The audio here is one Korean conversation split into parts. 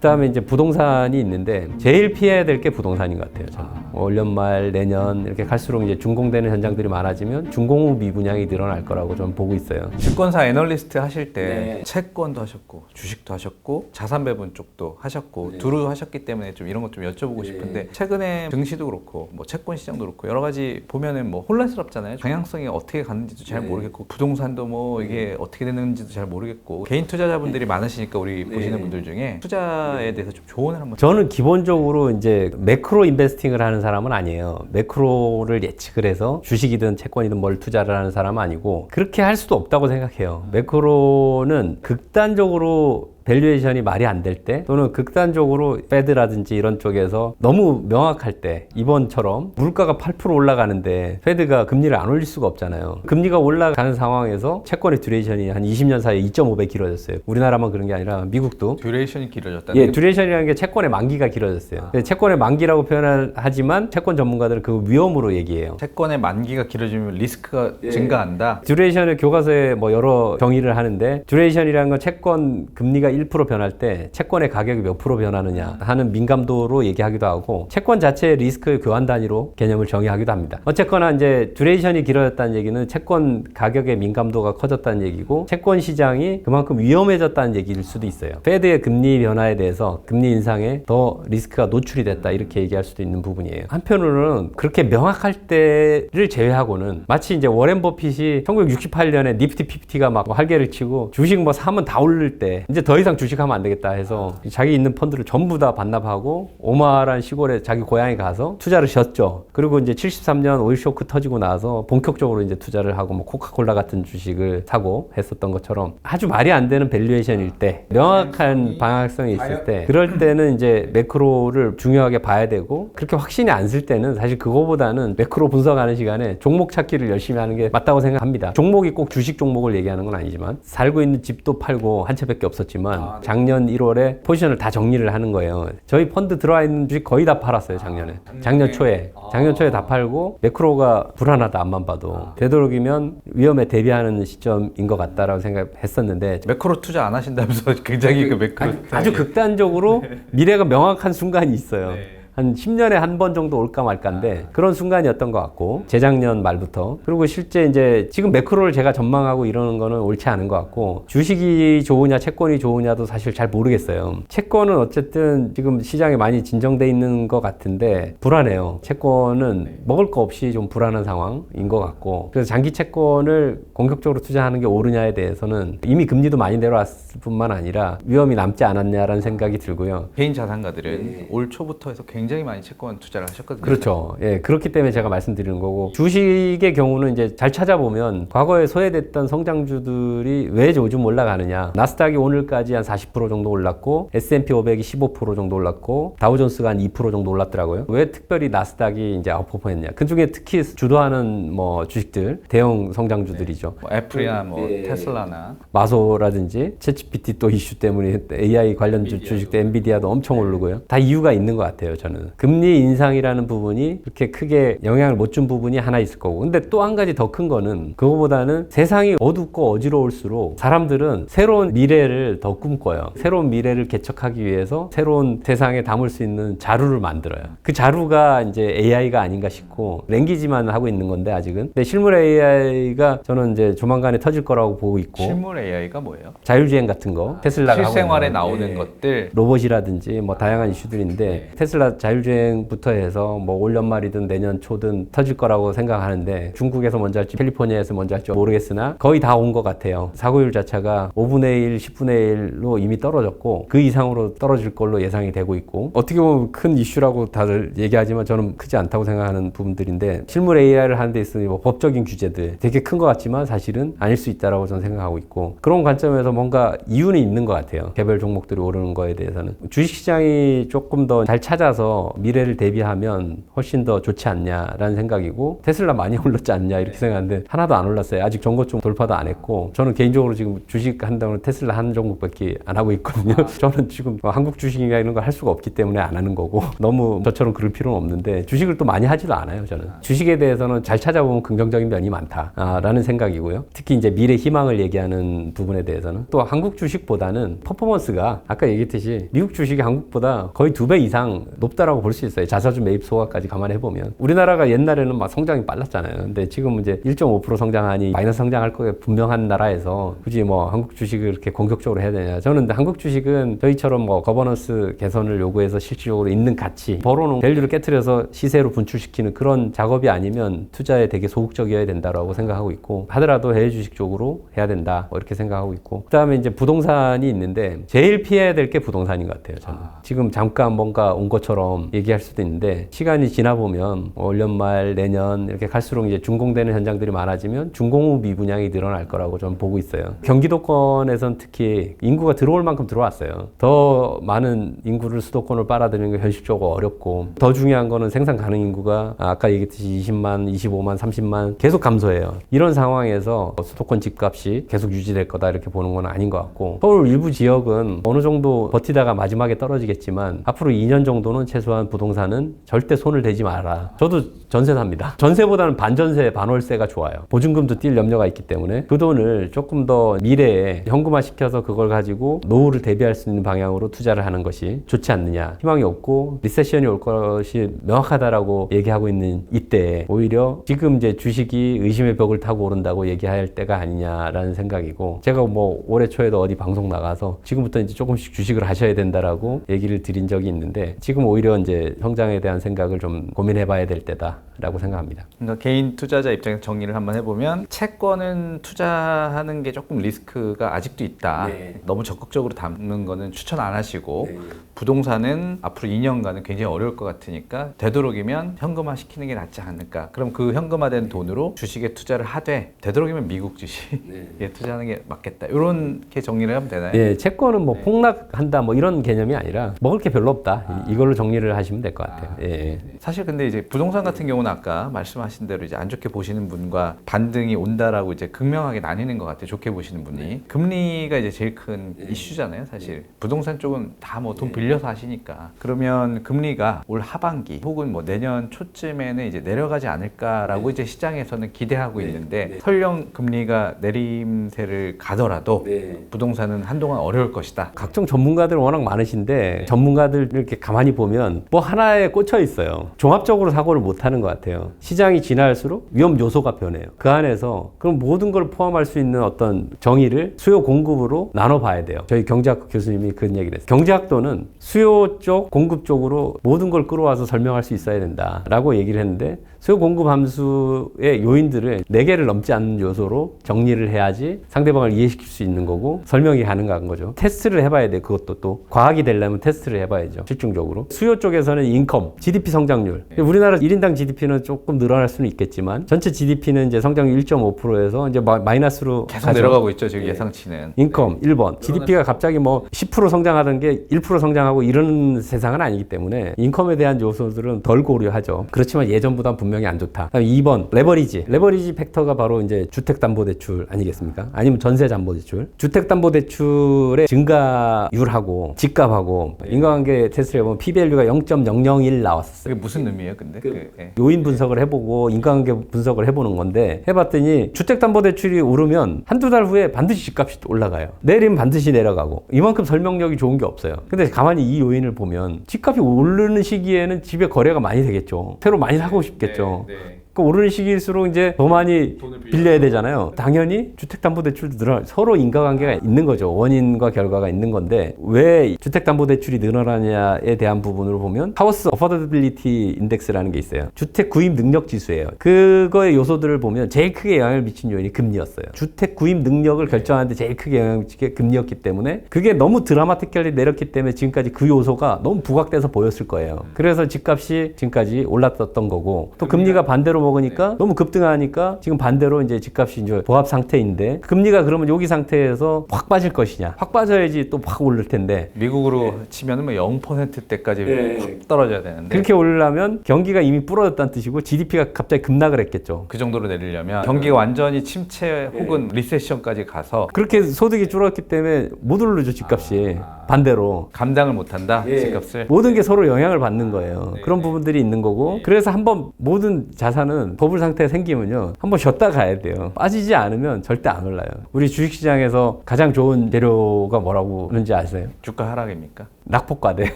그다음에 이제 부동산이 있는데 제일 피해야 될 게 부동산인 것 같아요. 저는 올 연말 내년 이렇게 갈수록 이제 준공되는 현장들이 많아지면 준공 후 미분양이 늘어날 거라고 저는 보고 있어요. 증권사 애널리스트 하실 때 네. 채권도 하셨고 주식도 하셨고 자산 배분 쪽도 하셨고 두루 하셨기 때문에 좀 이런 것 좀 여쭤보고 싶은데 최근에 증시도 그렇고 뭐 채권 시장도 그렇고 여러 가지 보면은 뭐 혼란스럽잖아요. 방향성이 어떻게 가는지도 잘 모르겠고 부동산도 뭐 이게 어떻게 되는지도 잘 모르겠고 개인 투자자분들이 많으시니까 우리 보시는 분들 중에 투자에 대해서 좀 조언을 한번 저는 기본적으로 이제 매크로 인베스팅을 하는 사람 은 아니에요. 매크로를 예측을 해서 주식이든 채권이든 뭘 투자를 하는 사람은 아니고 그렇게 할 수도 없다고 생각해요. 매크로는 극단적으로 밸류에이션이 말이 안 될 때 또는 극단적으로 페드라든지 이런 쪽에서 너무 명확할 때 이번처럼 물가가 8% 올라가는데 페드가 금리를 안 올릴 수가 없잖아요. 금리가 올라가는 상황에서 채권의 듀레이션이 한 20년 사이에 2.5배 길어졌어요. 우리나라만 그런 게 아니라 미국도 듀레이션이 길어졌다는 예, 게 듀레이션이라는 게 채권의 만기가 길어졌어요. 근데 채권의 만기라고 표현을 하지만 채권 전문가들은 그 위험으로 얘기해요. 채권의 만기가 길어지면 리스크가 증가한다. 듀레이션을 교과서에 뭐 여러 정의를 하는데 듀레이션이라는 건 채권 금리가 1% 변할 때 채권의 가격이 몇 프로 변하느냐 하는 민감도로 얘기하기도 하고 채권 자체의 리스크 교환 단위로 개념을 정의하기도 합니다. 어쨌거나 이제 듀레이션이 길어졌다는 얘기는 채권 가격의 민감도가 커졌다는 얘기고 채권 시장이 그만큼 위험해졌다는 얘기일 수도 있어요. 페드의 금리 변화에 대해서 금리 인상에 더 리스크가 노출이 됐다 이렇게 얘기할 수도 있는 부분이에요. 한편으로는 그렇게 명확할 때를 제외하고는 마치 이제 워렌 버핏이 1968년에 니프티 피프티가 막 활개를 치고 주식 뭐 사면 다 오를 때 이제 더 이상 주식하면 안 되겠다 해서 자기 있는 펀드를 전부 다 반납하고 오마라는 시골에 자기 고향에 가서 투자를 쉬었죠. 그리고 이제 73년 오일 쇼크 터지고 나서 본격적으로 이제 투자를 하고 뭐 코카콜라 같은 주식을 사고 했었던 것처럼 아주 말이 안 되는 밸류에이션일 때 명확한 방향성이 있을 때 그럴 때는 이제 매크로를 중요하게 봐야 되고 그렇게 확신이 안 쓸 때는 사실 그거보다는 매크로 분석하는 시간에 종목 찾기를 열심히 하는 게 맞다고 생각합니다. 종목이 꼭 주식 종목을 얘기하는 건 아니지만 살고 있는 집도 팔고 한 채밖에 없었지만 작년 1월에 포지션을 다 정리를 하는 거예요. 저희 펀드 들어와 있는 주식 거의 다 팔았어요 작년에. 작년 초에. 작년 초에 다 팔고 매크로가 불안하다 앞만 봐도. 되도록이면 위험에 대비하는 시점인 것 같다라고 생각했었는데 매크로 투자 안 하신다면서 굉장히 그 매크로 아주 극단적으로 미래가 명확한 순간이 있어요. 한 10년에 한 번 정도 올까 말까인데 그런 순간이었던 것 같고 재작년 말부터 그리고 실제 이제 지금 매크로를 제가 전망하고 이러는 거는 옳지 않은 것 같고 주식이 좋으냐 채권이 좋으냐도 사실 잘 모르겠어요. 채권은 어쨌든 지금 시장에 많이 진정돼 있는 것 같은데 불안해요. 채권은 먹을 거 없이 좀 불안한 상황인 것 같고 그래서 장기 채권을 공격적으로 투자하는 게 옳으냐에 대해서는 이미 금리도 많이 내려왔을 뿐만 아니라 위험이 남지 않았냐라는 생각이 들고요. 개인 자산가들은 올 초부터 해서 굉장히 많이 채권 투자를 하셨거든요. 그렇죠. 예, 그렇기 때문에 제가 말씀드리는 거고 주식의 경우는 이제 잘 찾아보면 과거에 소외됐던 성장주들이 왜 요즘 올라가느냐? 나스닥이 오늘까지 한 40% 정도 올랐고 S&P 500이 15% 정도 올랐고 다우존스가 한 2% 정도 올랐더라고요. 왜 특별히 나스닥이 이제 아웃퍼폼했냐? 그 중에 특히 주도하는 뭐 주식들 대형 성장주들이죠. 뭐 애플이나 뭐 예. 테슬라나 마소라든지 챗GPT 또 이슈 때문에 AI 관련 주- 주식도 엔비디아도 엄청 오르고요. 다 이유가 있는 것 같아요, 저는. 금리 인상이라는 부분이 그렇게 크게 영향을 못 준 부분이 하나 있을 거고. 근데 또 한 가지 더 큰 거는 그거보다는 세상이 어둡고 어지러울수록 사람들은 새로운 미래를 더 꿈꿔요. 새로운 미래를 개척하기 위해서 새로운 세상에 담을 수 있는 자루를 만들어요. 그 자루가 이제 AI가 아닌가 싶고 랭귀지만 하고 있는 건데 아직은. 근데 실물 AI가 저는 이제 조만간에 터질 거라고 보고 있고. 실물 AI가 뭐예요? 자율주행 같은 거 테슬라가 하고 실생활에 나오는 예. 것들 로봇이라든지 뭐 다양한 이슈들인데 테슬라 자 율주행부터 해서 뭐 올 연말이든 내년 초든 터질 거라고 생각하는데 중국에서 먼저 할지 캘리포니아에서 먼저 할지 모르겠으나 거의 다 온 것 같아요. 사고율 자체가 5분의 1, 10분의 1로 이미 떨어졌고 그 이상으로 떨어질 걸로 예상이 되고 있고 어떻게 보면 큰 이슈라고 다들 얘기하지만 저는 크지 않다고 생각하는 부분들인데 실물 AI를 하는 데 있어서 뭐 법적인 규제들 되게 큰 것 같지만 사실은 아닐 수 있다라고 저는 생각하고 있고 그런 관점에서 뭔가 이유는 있는 것 같아요. 개별 종목들이 오르는 거에 대해서는 주식시장이 조금 더 잘 찾아서 미래를 대비하면 훨씬 더 좋지 않냐라는 생각이고 테슬라 많이 올랐지 않냐 이렇게 생각하는데 하나도 안 올랐어요. 아직 전고점 돌파도 안 했고 저는 개인적으로 지금 주식 한다고 테슬라 한 종목밖에 안 하고 있거든요. 저는 지금 뭐 한국 주식이나 이런 거할 수가 없기 때문에 안 하는 거고 너무 저처럼 그럴 필요는 없는데 주식을 또 많이 하지도 않아요. 저는 주식에 대해서는 잘 찾아보면 긍정적인 면이 많다라는 생각이고요. 특히 이제 미래 희망을 얘기하는 부분에 대해서는 또 한국 주식보다는 퍼포먼스가 아까 얘기했듯이 미국 주식이 한국보다 거의 두 배 이상 높다 라고 볼 수 있어요. 자사주 매입 소가까지 감안해 보면 우리나라가 옛날에는 막 성장이 빨랐잖아요. 근데 지금 이제 1.5% 성장하니 마이너스 성장할 거에 분명한 나라에서 굳이 뭐 한국 주식을 이렇게 공격적으로 해야 되냐? 저는 근데 한국 주식은 저희처럼 뭐 거버넌스 개선을 요구해서 실질적으로 있는 가치, 벌어놓은 밸류를 깨트려서 시세로 분출시키는 그런 작업이 아니면 투자에 되게 소극적이어야 된다라고 생각하고 있고 하더라도 해외 주식 쪽으로 해야 된다 뭐 이렇게 생각하고 있고 그다음에 이제 부동산이 있는데 제일 피해야 될 게 부동산인 것 같아요. 저는 지금 잠깐 뭔가 온 것처럼 얘기할 수도 있는데 시간이 지나 보면 올 연말 내년 이렇게 갈수록 이제 준공되는 현장들이 많아지면 중공업 미분양이 늘어날 거라고 저는 보고 있어요. 경기도권에선 특히 인구가 들어올 만큼 들어왔어요. 더 많은 인구를 수도권을 빨아들이는 게 현실적으로 어렵고 더 중요한 거는 생산 가능 인구가 아까 얘기했듯이 20만, 25만, 30만 계속 감소해요. 이런 상황에서 수도권 집값이 계속 유지될 거다 이렇게 보는 건 아닌 것 같고 서울 일부 지역은 어느 정도 버티다가 마지막에 떨어지겠지만 앞으로 2년 정도는 최소 한 부동산은 절대 손을 대지 마라. 저도 전세 삽니다. 전세보다는 반전세, 반월세가 좋아요. 보증금도 뛸 염려가 있기 때문에 그 돈을 조금 더 미래에 현금화 시켜서 그걸 가지고 노후를 대비할 수 있는 방향으로 투자를 하는 것이 좋지 않느냐. 희망이 없고 리세션이 올 것이 명확하다라고 얘기하고 있는 이때 오히려 지금 이제 주식이 의심의 벽을 타고 오른다고 얘기할 때가 아니냐라는 생각이고 제가 뭐 올해 초에도 어디 방송 나가서 지금부터 이제 조금씩 주식을 하셔야 된다라고 얘기를 드린 적이 있는데 지금 오히려 이제 성장에 대한 생각을 좀 고민해 봐야 될 때다 라고 생각합니다. 그러니까 개인 투자자 입장에서 정리를 한번 해보면 채권은 투자하는 게 조금 리스크가 아직도 있다. 네. 너무 적극적으로 담는 거는 추천 안 하시고 부동산은 앞으로 2년간은 굉장히 어려울 것 같으니까 되도록이면 현금화 시키는 게 낫지 않을까. 그럼 그 현금화된 돈으로 주식에 투자를 하되 되도록이면 미국 주식에 투자하는 게 맞겠다. 이렇게 정리를 하면 되나요? 예, 채권은 뭐 폭락한다 뭐 이런 개념이 아니라 먹을 게 별로 없다. 이- 이걸로 정리를 하시면 될 것 같아요. 예. 사실 근데 이제 부동산 같은 경우는 아까 말씀하신 대로 이제 안 좋게 보시는 분과 반등이 온다라고 이제 극명하게 나뉘는 것 같아요. 좋게 보시는 분이 금리가 이제 제일 큰 이슈잖아요. 사실 부동산 쪽은 다 뭐 돈 빌려서 하시니까 그러면 금리가 올 하반기 혹은 뭐 내년 초쯤에는 이제 내려가지 않을까라고 이제 시장에서는 기대하고 있는데 설령 금리가 내림세를 가더라도 부동산은 한동안 어려울 것이다. 각종 전문가들 워낙 많으신데 전문가들 이렇게 가만히 보면 뭐 하나에 꽂혀 있어요. 종합적으로 사고를 못 하는 것 같아요. 시장이 지날수록 위험 요소가 변해요. 그 안에서 그럼 모든 걸 포함할 수 있는 어떤 정의를 수요 공급으로 나눠 봐야 돼요. 저희 경제학 교수님이 그런 얘기를 했어요. 경제학도는 수요 쪽, 공급 쪽으로 모든 걸 끌어와서 설명할 수 있어야 된다라고 얘기를 했는데 수요 공급 함수의 요인들을 네 개를 넘지 않는 요소로 정리를 해야지 상대방을 이해시킬 수 있는 거고 설명이 가능한 거죠. 테스트를 해봐야 돼. 그것도 또 과학이 되려면 테스트를 해봐야죠. 실증적으로 수요 쪽에서는 인컴, GDP 성장률. 우리나라 1인당 GDP는 조금 늘어날 수는 있겠지만 전체 GDP는 이제 성장률 1.5%에서 이제 마- 마이너스로 계속 가죠. 내려가고 있죠. 지금 예상치는. 인컴 1번 GDP가 갑자기 뭐 10% 성장하던 게 1% 성장하고 이런 세상은 아니기 때문에 인컴에 대한 요소들은 덜 고려하죠. 그렇지만 예전보다 분명히 안 좋다. 그다음에 2번 레버리지. 레버리지 팩터가 바로 이제 주택담보대출 아니겠습니까? 아니면 전세담보대출. 주택담보대출의 증가율하고 집값하고 인과관계 테스트를 해보면 P-밸류가 0.001 나왔었어요. 그게 무슨 의미예요, 근데? 그, 예. 요인 분석을 해보고 인과관계 분석을 해보는 건데 해봤더니 주택담보대출이 오르면 한두 달 후에 반드시 집값이 또 올라가요. 내리면 반드시 내려가고 이만큼 설명력이 좋은 게 없어요. 근데 가만히 이 요인을 보면 집값이 오르는 시기에는 집에 거래가 많이 되겠죠. 새로 많이 사고 싶겠죠. 네, 네. 그 오르는 시기일수록 이제 더 많이 빌려야 되잖아요. 당연히 주택담보대출도 늘어 서로 인과관계가 있는 거죠. 원인과 결과가 있는 건데 왜 주택담보대출이 늘어나냐에 대한 부분으로 보면 하우스 어퍼더빌리티 인덱스라는 게 있어요. 주택 구입 능력 지수예요. 그거의 요소들을 보면 제일 크게 영향을 미친 요인이 금리였어요. 주택 구입 능력을 결정하는데 제일 크게 영향을 미친 게 금리였기 때문에 그게 너무 드라마틱하게 내렸기 때문에 지금까지 그 요소가 너무 부각돼서 보였을 거예요. 그래서 집값이 지금까지 올랐었던 거고 또 금리가 반대로 먹으니까 너무 급등하니까 지금 반대로 이제 집값이 이제 보합 상태인데 금리가 그러면 여기 상태에서 확 빠질 것이냐? 확 빠져야지 또 확 오를 텐데 미국으로 치면은 뭐 0%대까지 네. 확 떨어져야 되는데 그렇게 오르려면 경기가 이미 불어졌다는 뜻이고 GDP가 갑자기 급락을 했겠죠. 그 정도로 내리려면 경기가 완전히 침체 혹은 리세션까지 가서 그렇게 소득이 줄었기 때문에 못 오르죠 집값이 반대로 감당을 못한다 예. 집값을 모든 게 서로 영향을 받는 거예요. 네, 그런 네. 부분들이 있는 거고 그래서 한번 모든 자산은 버블 상태가 생기면요 한번 쉬었다 가야 돼요. 빠지지 않으면 절대 안 올라요. 우리 주식시장에서 가장 좋은 재료가 뭐라고 하는지 아세요? 주가 하락입니까? 낙폭과대.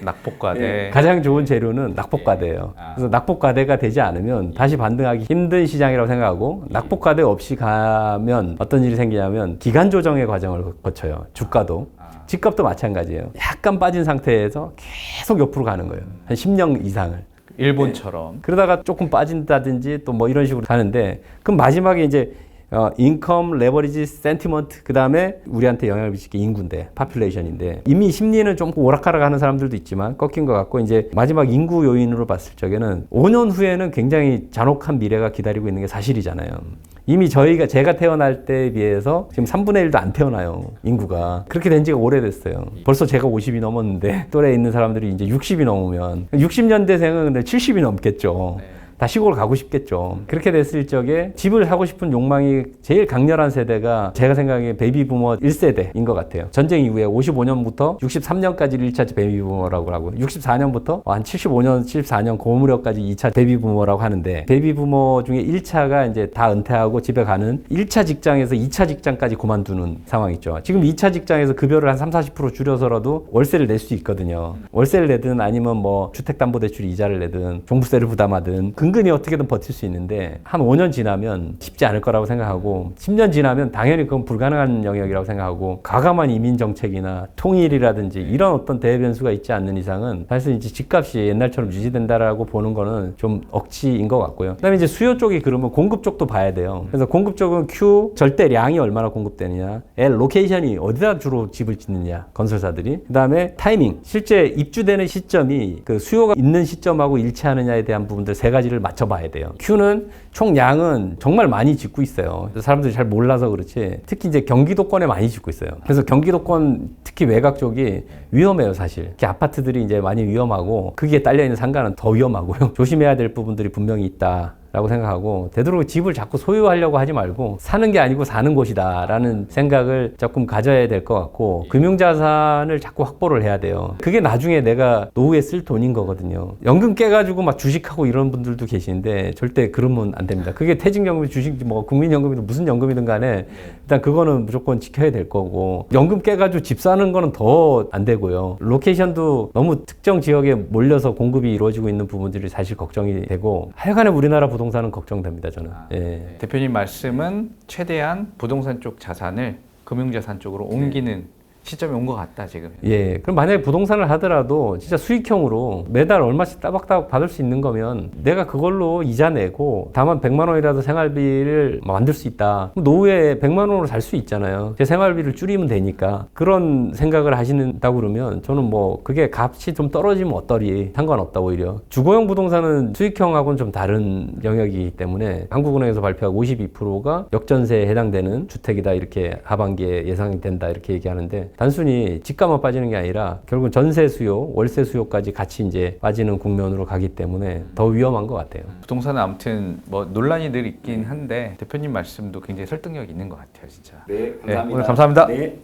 낙폭과대 가장 좋은 재료는 낙폭과대예요. 아. 그래서 낙폭과대가 되지 않으면 다시 반등하기 힘든 시장이라고 생각하고 낙폭과대 없이 가면 어떤 일이 생기냐면 기간 조정의 과정을 거쳐요. 주가도. 집값도 마찬가지예요. 약간 빠진 상태에서 계속 옆으로 가는 거예요. 한 10년 이상을. 일본처럼. 그러다가 조금 빠진다든지 또 뭐 이런 식으로 가는데 그럼 마지막에 이제 어, 인컴, 레버리지, 센티먼트 그 다음에 우리한테 영향을 미칠 게 인구인데 파퓰레이션인데. 이미 심리는 좀 오락가락 하는 사람들도 있지만 꺾인 것 같고 이제 마지막 인구 요인으로 봤을 적에는 5년 후에는 굉장히 잔혹한 미래가 기다리고 있는 게 사실이잖아요. 이미 저희가 제가 태어날 때에 비해서 지금 3분의 1도 안 태어나요 인구가. 그렇게 된 지가 오래됐어요. 벌써 제가 50이 넘었는데 또래에 있는 사람들이 이제 60이 넘으면. 60년대생은 근데 70이 넘겠죠 다 시골 가고 싶겠죠. 그렇게 됐을 적에 집을 사고 싶은 욕망이 제일 강렬한 세대가 제가 생각에 베이비 부머 1세대인 것 같아요. 전쟁 이후에 55년부터 63년까지 1차 베이비 부머라고 하고 64년부터 한 75년, 74년 그 무렵까지 2차 베이비 부머라고 하는데 베이비 부머 중에 1차가 이제 다 은퇴하고 집에 가는 1차 직장에서 2차 직장까지 그만두는 상황이죠. 지금 2차 직장에서 급여를 한 3, 40% 줄여서라도 월세를 낼 수 있거든요. 월세를 내든 아니면 뭐 주택담보대출 이자를 내든 종부세를 부담하든 근 근히 어떻게든 버틸 수 있는데 한 5년 지나면 쉽지 않을 거라고 생각하고 10년 지나면 당연히 그건 불가능한 영역이라고 생각하고 과감한 이민 정책이나 통일이라든지 이런 어떤 대변수가 있지 않는 이상은 사실 이제 집값이 옛날처럼 유지된다라고 보는 거는 좀 억지인 것 같고요. 그다음에 이제 수요 쪽이 그러면 공급 쪽도 봐야 돼요. 그래서 공급 쪽은 Q 절대량이 얼마나 공급되느냐, L 로케이션이 어디다 주로 집을 짓느냐 건설사들이 그다음에 타이밍 실제 입주되는 시점이 그 수요가 있는 시점하고 일치하느냐에 대한 부분들 세 가지를 맞춰봐야 돼요. Q는 총 양은 정말 많이 짓고 있어요. 사람들이 잘 몰라서 그렇지 특히 이제 경기도권에 많이 짓고 있어요. 그래서 경기도권 특히 외곽 쪽이 위험해요 사실. 이렇게 아파트들이 이제 많이 위험하고 거기에 딸려 있는 상가는 더 위험하고요. 조심해야 될 부분들이 분명히 있다. 라고 생각하고 되도록 집을 자꾸 소유하려고 하지 말고 사는 게 아니고 사는 곳이다 라는 생각을 조금 가져야 될 것 같고 금융자산을 자꾸 확보를 해야 돼요. 그게 나중에 내가 노후에 쓸 돈인 거거든요. 연금 깨가지고 막 주식하고 이런 분들도 계시는데 절대 그러면 안 됩니다. 그게 퇴직연금, 주식, 뭐 국민연금이든 무슨 연금이든 간에 일단 그거는 무조건 지켜야 될 거고 연금 깨가지고 집 사는 거는 더 안 되고요. 로케이션도 너무 특정 지역에 몰려서 공급이 이루어지고 있는 부분들이 사실 걱정이 되고 하여간에 우리나라 부동 산은 걱정됩니다 저는. 예. 대표님 말씀은 최대한 부동산 쪽 자산을 금융자산 쪽으로 옮기는 시점이 온 것 같다 지금. 예. 그럼 만약에 부동산을 하더라도 진짜 수익형으로 매달 얼마씩 따박따박 받을 수 있는 거면 내가 그걸로 이자 내고 다만 100만 원이라도 생활비를 만들 수 있다. 노후에 100만 원으로 살 수 있잖아요. 제 생활비를 줄이면 되니까. 그런 생각을 하신다고 그러면 저는 뭐 그게 값이 좀 떨어지면 어떠리 상관없다 오히려. 주거용 부동산은 수익형하고는 좀 다른 영역이기 때문에 한국은행에서 발표한 52%가 역전세에 해당되는 주택이다 이렇게 하반기에 예상이 된다 이렇게 얘기하는데 단순히 집값만 빠지는 게 아니라 결국 은 전세 수요, 월세 수요까지 같이 이제 빠지는 국면으로 가기 때문에 더 위험한 것 같아요. 부동산은 아무튼 뭐 논란이 늘 있긴 한데 대표님 말씀도 굉장히 설득력 있는 것 같아요 진짜. 네, 감사합니다. 오늘 감사합니다. 네.